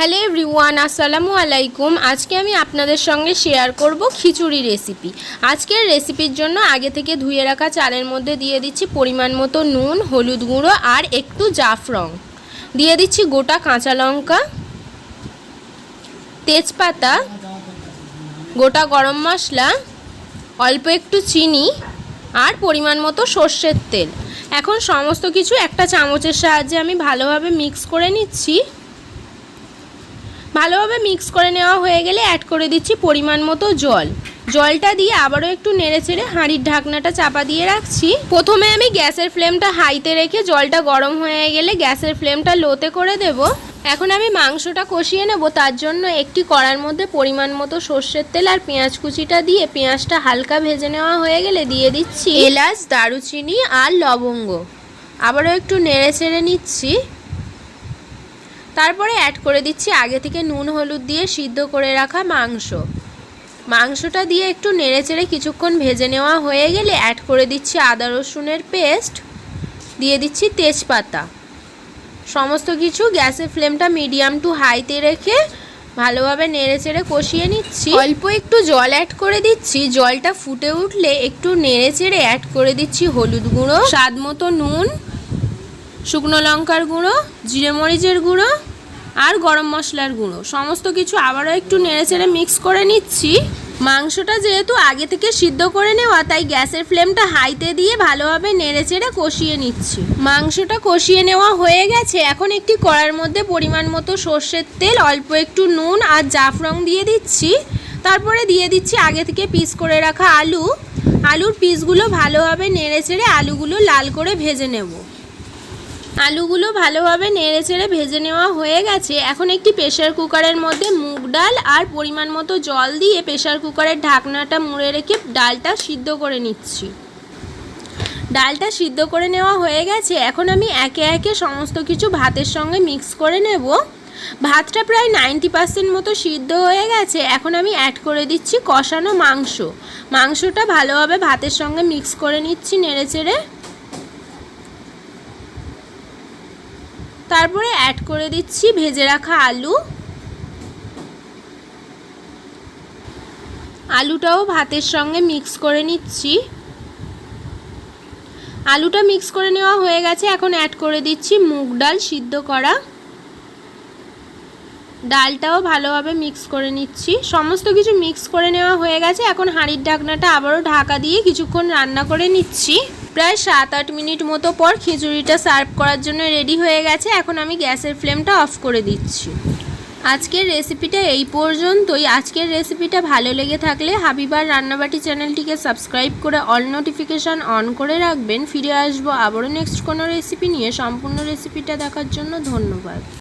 Hello everyone, আসসালামু আলাইকুম। আজকে আমি আপনাদের সঙ্গে শেয়ার করব খিচুড়ি রেসিপি আজকের রেসিপির জন্য আগে থেকে ধুয়ে রাখা চালের মধ্যে দিয়ে দিচ্ছি পরিমাণ মতো নুন, হলুদ গুঁড়ো আর একটু জাফরং। দিয়ে দিচ্ছি গোটা কাঁচা লঙ্কা, তেজপাতা, গোটা গরম মশলা, অল্প একটু চিনি আর পরিমাণ মতো সর্ষের তেল। এখন সমস্ত কিছু একটা চামচের সাহায্যে আমি ভালোভাবে মিক্স করে নিচ্ছি। ভালোভাবে মিক্স করে নেওয়া হয়ে গেলে অ্যাড করে দিচ্ছি পরিমাণ মতো জল। জলটা দিয়ে আবারও একটু নেড়ে চেড়ে হাঁড়ির ঢাকনাটা চাপা দিয়ে রাখছি। প্রথমে আমি গ্যাসের ফ্লেমটা হাইতে রেখে জলটা গরম হয়ে গেলে গ্যাসের ফ্লেমটা লোতে করে দেব। এখন আমি মাংসটা কষিয়ে নেব, তার জন্য একটি কড়ার মধ্যে পরিমাণ মতো সর্ষের তেল আর পেঁয়াজ কুচিটা দিয়ে পেঁয়াজটা হালকা ভেজে নেওয়া হয়ে গেলে দিয়ে দিচ্ছি এলাচ, দারুচিনি আর লবঙ্গ। আবারও একটু নেড়ে চেড়ে নিচ্ছি। তারপরে অ্যাড করে দিচ্ছি আগে থেকে নুন, হলুদ দিয়ে সিদ্ধ করে রাখা মাংস। মাংসটা দিয়ে একটু নেড়েচেড়ে কিছুক্ষণ ভেজে নেওয়া হয়ে গেলে অ্যাড করে দিচ্ছি আদা রসুনের পেস্ট। দিয়ে দিচ্ছি তেজপাতা। সমস্ত কিছু গ্যাসের ফ্লেমটা মিডিয়াম টু হাইতে রেখে ভালোভাবে নেড়েচেড়ে কষিয়ে নিচ্ছি। অল্প একটু জল অ্যাড করে দিচ্ছি। জলটা ফুটে উঠলে একটু নেড়েচেড়ে অ্যাড করে দিচ্ছি হলুদ গুঁড়ো, স্বাদ মতো নুন, শুকনো লঙ্কার গুঁড়ো, জিরে মরিচের গুঁড়ো আর গরম মশলার গুঁড়ো। সমস্ত কিছু আবারও একটু নেড়েচেড়ে মিক্স করে নিচ্ছি। মাংসটা যেহেতু আগে থেকে সিদ্ধ করে নেওয়া, তাই গ্যাসের ফ্লেমটা হাইতে দিয়ে ভালোভাবে নেড়েচেড়ে কষিয়ে নিচ্ছি। মাংসটা কষিয়ে নেওয়া হয়ে গেছে। এখন একটি কড়ার মধ্যে পরিমাণ মতো সর্ষের তেল, অল্প একটু নুন আর জাফরং দিয়ে দিচ্ছি। তারপরে দিয়ে দিচ্ছি আগে থেকে পিস করে রাখা আলু। আলুর পিসগুলো ভালোভাবে নেড়েচেড়ে আলুগুলো লাল করে ভেজে নেব। আলুগুলো ভালোভাবে নেড়ে চেড়ে ভেজে নেওয়া হয়ে গেছে। এখন একটি প্রেশার কুকারের মধ্যে মুগ ডাল আর পরিমাণ মতো জল দিয়ে প্রেশার কুকারের ঢাকনাটা মুড়ে রেখে ডালটা সিদ্ধ করে নিচ্ছি। ডালটা সিদ্ধ করে নেওয়া হয়ে গেছে। এখন আমি একে একে সমস্ত কিছু ভাতের সঙ্গে মিক্স করে নেব। ভাতটা প্রায় নাইনটি পার্সেন্ট মতো সিদ্ধ হয়ে গেছে। এখন আমি অ্যাড করে দিচ্ছি কষানো মাংস। মাংসটা ভালোভাবে ভাতের সঙ্গে মিক্স করে নিচ্ছি নেড়ে চেড়ে। তারপরে অ্যাড করে দিচ্ছি ভেজে রাখা আলু। আলুটাও ভাতের সঙ্গে মিক্স করে নিচ্ছি। আলুটা মিক্স করে নেওয়া হয়ে গেছে, এখন অ্যাড করে দিচ্ছি মুগ ডাল সিদ্ধ করা। ডালটাও ভালোভাবে মিক্স করে নিচ্ছি। সমস্ত কিছু মিক্স করে নেওয়া হয়ে গেছে, এখন হাঁড়ির ঢাকনাটা আবারও ঢাকা দিয়ে কিছুক্ষণ রান্না করে নিচ্ছি। প্রায় সাত আট মিনিট মতো পর খিচুড়িটা সার্ভ করার জন্য রেডি হয়ে গেছে। এখন আমি গ্যাসের ফ্লেমটা অফ করে দিচ্ছি। আজকের রেসিপিটা এই পর্যন্তই। আজকের রেসিপিটা ভালো লেগে থাকলে হাবিবার রান্নাবাটি চ্যানেলটিকে সাবস্ক্রাইব করে অল নোটিফিকেশান অন করে রাখবেন। ফিরে আসব আবারও নেক্সট কোনো রেসিপি নিয়ে। সম্পূর্ণ রেসিপিটা দেখার জন্য ধন্যবাদ।